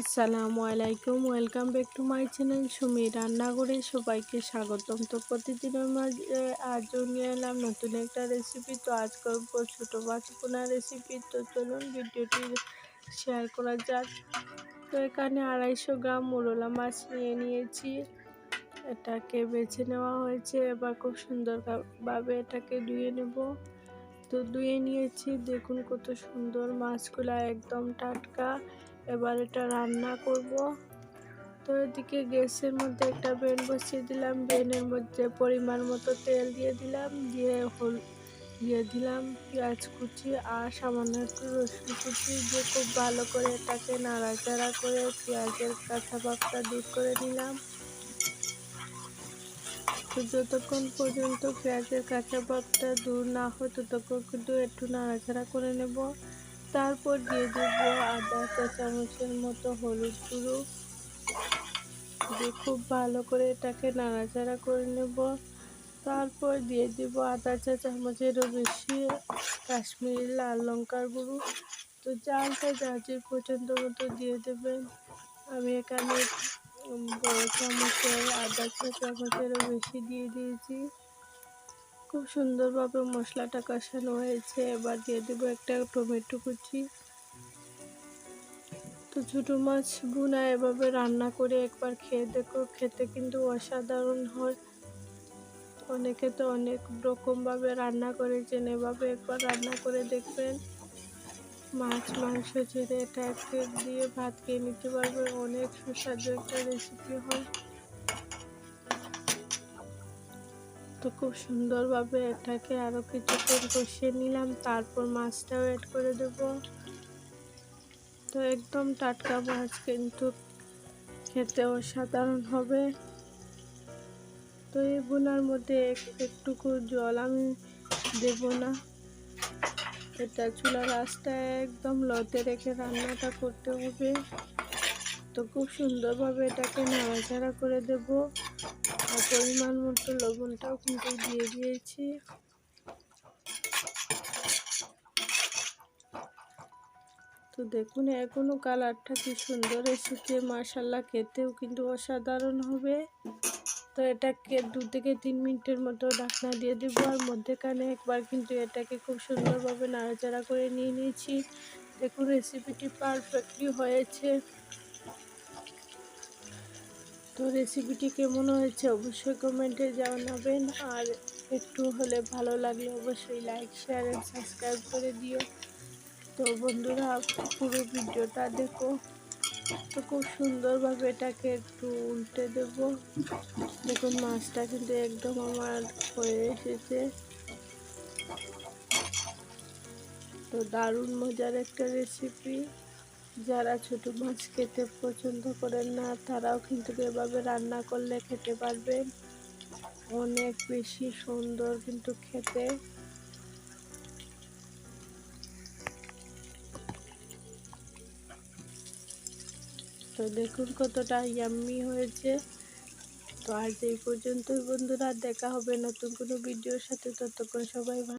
আসসালামু আলাইকুম, welcome back to my channel Sumi রান্নাঘরে সবাইকে স্বাগতম। তো প্রতিদিনের মাঝে আজও নিয়ে এলাম নতুন একটা রেসিপি তো আজ করব ছোটো পোনা রেসিপি তো চলুন ভিডিওটি শেয়ার করা যাক। তো এখানে আড়াইশো গ্রাম মুরলা মাছ নিয়ে নিয়েছি। এটাকে বেছে নেওয়া হয়েছে। এবার খুব সুন্দরভাবে এটাকে ধুয়ে নেব। তো ধুয়ে নিয়েছি। দেখুন কত সুন্দর মাছগুলা একদম টাটকা। এবার এটা রান্না করব। তো এদিকে গ্যাসের মধ্যে একটা বেন বসিয়ে দিলাম। বেনের মধ্যে পরিমাণ মতো তেল দিয়ে দিলাম, দিয়ে হল দিয়ে দিলাম পেঁয়াজ কুচি আর সামান্য একটু রসুন কুচি। দিয়ে খুব ভালো করে এটাকে নাড়াচাড়া করে পেঁয়াজের কাঁচা পাকটা দূর করে নিলাম। তো যতক্ষণ পর্যন্ত পেঁয়াজের কাঁচা পাকটা দূর না হয়, ততক্ষণ কিন্তু একটু নাড়াচাড়া করে নেব। তারপর দিয়ে দেব আদা চা চামচের মতো হলুদ গুঁড়ো। দিয়ে খুব ভালো করে এটাকে নাড়াচাড়া করে নেব। তারপর দিয়ে দেব আদা চা চামচেরও বেশি কাশ্মীরি লাল লঙ্কার গুঁড়ো। তো চালটা যা যে পর্যন্ত মতো দিয়ে দেবেন। আমি এখানে বড় চামচের আদা চা চামচেরও বেশি দিয়ে দিয়েছি। খুব সুন্দরভাবে মশলাটা কষানো হয়েছে। এবার দিয়ে দেবো একটা টমেটো কুচি। তো ছোটো মাছ বুনা এভাবে রান্না করে একবার খেয়ে দেখো, খেতে কিন্তু অসাধারণ হয়। অনেকে তো অনেক রকমভাবে রান্না করেছেন, এভাবে একবার রান্না করে দেখবেন। মাছ, মাংস ছেড়ে এটা একটা দিয়ে ভাত খেয়ে নিতে পারবেন অনেক সুস্বাদু একটা রেসিপি হয়। তো খুব সুন্দরভাবে এটাকে আরও কিছুক্ষণ কষিয়ে নিলাম, তারপর মাছটাও অ্যাড করে দেব। তো একদম টাটকা মাছ কিন্তু খেতে অসাধারণ হবে। তো এই বোনার মধ্যে একটুকু জল আমি দেব না। এটা চুলার আঁচটা একদম লতে রেখে রান্নাটা করতে হবে। তো খুব সুন্দরভাবে এটাকে নাড়াচাড়া করে দেবো। পরিমাণ মতো লবণটাও কিন্তু দিয়ে দিয়েছি। তো দেখুন এখনও কালারটা কি সুন্দর এসেছে। মাসাল্লা খেতেও কিন্তু অসাধারণ হবে। তো এটাকে দু থেকে তিন মিনিটের মতো ঢাকনা দিয়ে দেবো। আর মধ্যেখানে একবার কিন্তু এটাকে খুব সুন্দরভাবে নাড়াচাড়া করে নিয়ে নিয়েছি। দেখুন রেসিপিটি পারফেক্টলি হয়েছে। তো রেসিপিটি কেমন হয়েছে অবশ্যই কমেন্টে জানাবেন। আর একটু হলে ভালো লাগলে অবশ্যই লাইক শেয়ার অ্যান্ড সাবস্ক্রাইব করে দিও। তো বন্ধুরা, পুরো ভিডিওটা দেখো। তো খুব সুন্দরভাবে এটাকে একটু উল্টে দেব। দেখুন, মাছটা কিন্তু একদম আমার হয়ে এসেছে। তো দারুণ মজার একটা রেসিপি যারা ছোট মাছ খেতে পছন্দ করেন না, তারাও কিন্তু এভাবে রান্না করলে খেতে পারবেন অনেক বেশি সুন্দর কিন্তু খেতে। তো দেখুন কতটা ইয়াম্মি হয়েছে। তো আজ এই পর্যন্তই বন্ধুরা, দেখা হবে নতুন কোনো ভিডিওর সাথে। ততক্ষণ সবাই